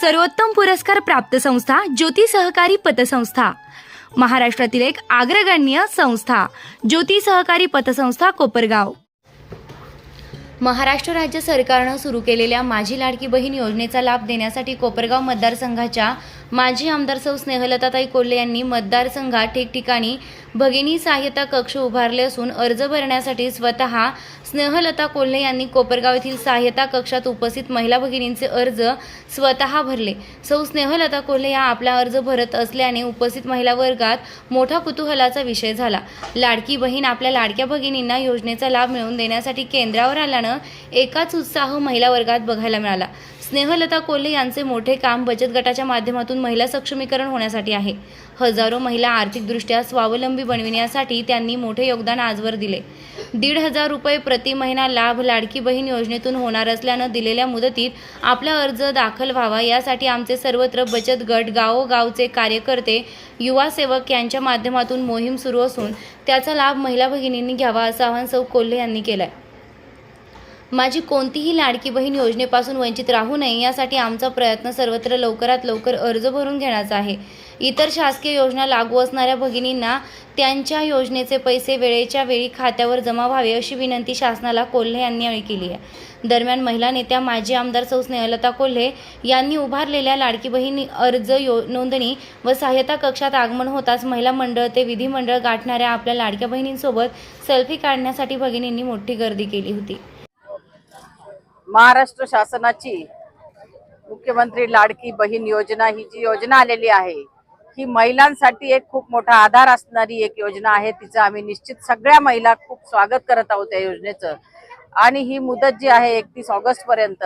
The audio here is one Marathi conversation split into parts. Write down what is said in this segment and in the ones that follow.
सर्वोत्तम पुरस्कार प्राप्त संस्था ज्योती सहकारी पतसंस्था. महाराष्ट्रातील एक अग्रगण्य संस्था ज्योती सहकारी पतसंस्था कोपरगाव. महाराष्ट्र राज्य सरकारनं सुरू केलेल्या माझी लाडकी बहीण योजनेचा लाभ देण्यासाठी कोपरगाव मतदारसंघाच्या माजी आमदार सौ स्नेहलताताई कोल्हे यांनी मतदारसंघात ठिकठिकाणी भगिनी सहाय्यता कक्ष उभारले असून अर्ज भरण्यासाठी स्वतः स्नेहलता कोल्हे यांनी कोपरगाव येथील सहाय्यता कक्षात उपस्थित महिला भगिनींचे अर्ज स्वतः भरले. सौ स्नेहलता कोल्हे या आपला अर्ज भरत असल्याने उपस्थित महिला वर्गात मोठा कुतूहलाचा विषय झाला. लाडकी बहीण आपल्या लाडक्या भगिनींना योजनेचा लाभ मिळवून देण्यासाठी केंद्रावर आल्यानं एकाच उत्साह महिला वर्गात बघायला मिळाला. स्नेहलता कोल्हे यांचे मोठे काम बचत गटाच्या माध्यमातून महिला सक्षमीकरण होण्यासाठी आहे. हजारो महिला आर्थिकदृष्ट्या स्वावलंबी बनविण्यासाठी त्यांनी मोठे योगदान आजवर दिले. दीड हजार रुपये प्रति महिना लाभ लाडकी बहीण योजनेतून होणार असल्यानं दिलेल्या मुदतीत आपला अर्ज दाखल व्हावा यासाठी आमचे सर्वत्र बचत गट गावोगावचे कार्यकर्ते युवा सेवक यांच्या माध्यमातून मोहीम सुरू असून त्याचा लाभ महिला भगिनींनी घ्यावा असं आवाहन सौ कोल्हे यांनी केलं आहे माझी कोणतीही लाडकी बहीण योजनेपासून वंचित राहू नये यासाठी आमचा प्रयत्न सर्वत्र लवकरात लवकर अर्ज भरून घेण्याचा आहे. इतर शासकीय योजना लागू असणाऱ्या भगिनींना त्यांच्या योजनेचे पैसे वेळेच्या वेळी खात्यावर जमा व्हावे अशी विनंती शासनाला कोल्हे यांनी यावेळी केली आहे. दरम्यान महिला नेत्या माजी आमदार सौ. स्नेहलता कोल्हे यांनी उभारलेल्या लाडकी बहीण अर्ज यो नोंदणी व सहाय्यता कक्षात आगमन होताच महिला मंडळ ते विधिमंडळ गाठणाऱ्या आपल्या लाडक्या बहिणींसोबत सेल्फी काढण्यासाठी भगिनींनी मोठी गर्दी केली होती. महाराष्ट्र शासनाची मुख्यमंत्री लाडकी बहीण योजना ही जी योजना आलेली आहे ही महिलांसाठी एक खूप मोठा आधार असणारी एक योजना आहे. तिचं आम्ही निश्चित सगळ्या महिला खूप स्वागत करत आहोत या योजनेचं. आणि ही मुदत जी आहे एकतीस ऑगस्ट पर्यंत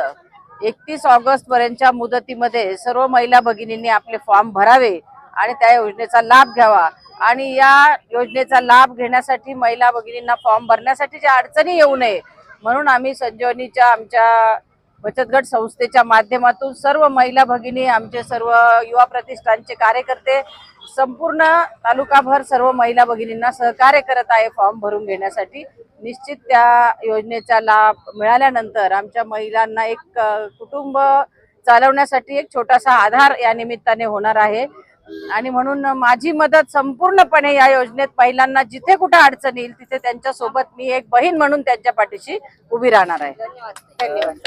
एकतीस ऑगस्ट पर्यंतच्या मुदतीमध्ये सर्व महिला भगिनींनी आपले फॉर्म भरावे आणि त्या योजनेचा लाभ घ्यावा. आणि या योजनेचा लाभ घेण्यासाठी महिला भगिनींना फॉर्म भरण्यासाठी ज्या अडचणी येऊ नये म्हणून आम्ही संजीवनीच्या आमच्या बचत गट संस्थेच्या माध्यमातून सर्व महिला भगिनी आमचे सर्व युवा प्रतिष्ठानचे कार्यकर्ते संपूर्ण तालुकाभर सर्व महिला भगिनींना सहकार्य करत आहे फॉर्म भरून घेण्यासाठी. निश्चित त्या योजनेचा लाभ मिळाल्यानंतर आमच्या महिलांना एक कुटुंब चालवण्यासाठी एक छोटासा आधार या निमित्ताने होणार आहे. आणि म्हणून माझी मदत संपूर्णपणे या योजनेत महिलांना जिथे कुठे अडचण येईल तिथे त्यांच्यासोबत मी एक बहीण म्हणून त्यांच्या पाठीशी उभी राहणार आहे. धन्यवाद.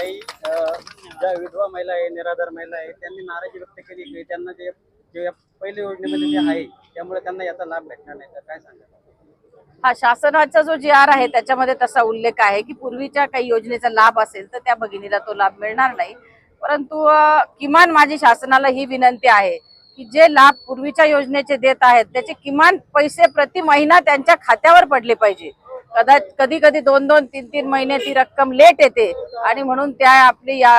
ज्या विधवा महिला आहे निराधार महिला आहे त्यांनी नाराजी व्यक्त केली की त्यांना जे पहिल्या योजनेमध्ये जे आहे त्यामुळे त्यांना याचा लाभ भेटणार नाही. तर काय सांगा हा शासनाचा जो जी आर आहे त्याच्यामध्ये तसा उल्लेख आहे की पूर्वीच्या काही योजनेचा लाभ असेल तर त्या भगिनीला तो लाभ मिळणार नाही. परंतु किमान माझी शासनाला ही विनंती आहे की जे लाभ पूर्वीच्या योजनेचे देत आहेत त्याचे किमान पैसे प्रति महिना त्यांच्या खात्यावर पडले पाहिजे. कदा कधी कधी दोन दोन तीन तीन महिने ती रक्कम लेट येते आणि म्हणून त्या आपली या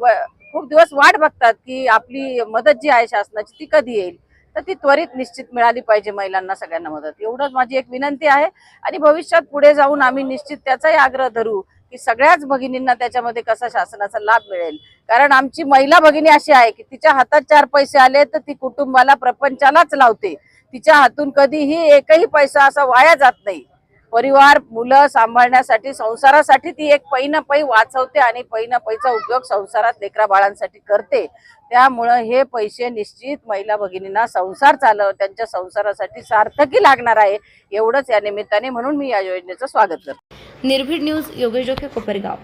व- खूप दिवस वाट बघतात की आपली मदत जी आहे शासनाची ती कधी येईल. तर ती त्वरित निश्चित मिळाली पाहिजे महिलांना सगळ्यांना मदत. एवढंच माझी एक विनंती आहे आणि भविष्यात पुढे जाऊन आम्ही निश्चित त्याचाही आग्रह धरू. की सगळ्याच भगिनींना त्याच्यामध्ये कसा शासनाचा लाभ मिळेल? कारण आमची महिला भगिनी अशी आहे की तिच्या हातात चार पैसे आले तर ती कुटुंबाला प्रपंचालाच लावते. तिच्या हातून कधीही एकही पैसा असा वाया जात नाही. परिवार मुलं सांभाळण्यासाठी संसारासाठी ती एक पै ना पै वाचवते आणि पै ना पैचा उपयोग संसारात लेकरा बाळांसाठी करते. त्यामुळं हे पैसे निश्चित महिला भगिनींना संसार चालव त्यांच्या संसारासाठी सार्थकी लागणार आहे एवढंच या निमित्ताने म्हणून मी या योजनेचं स्वागत करते. निर्भीड न्यूज योगेश जोखे कोपरगाव.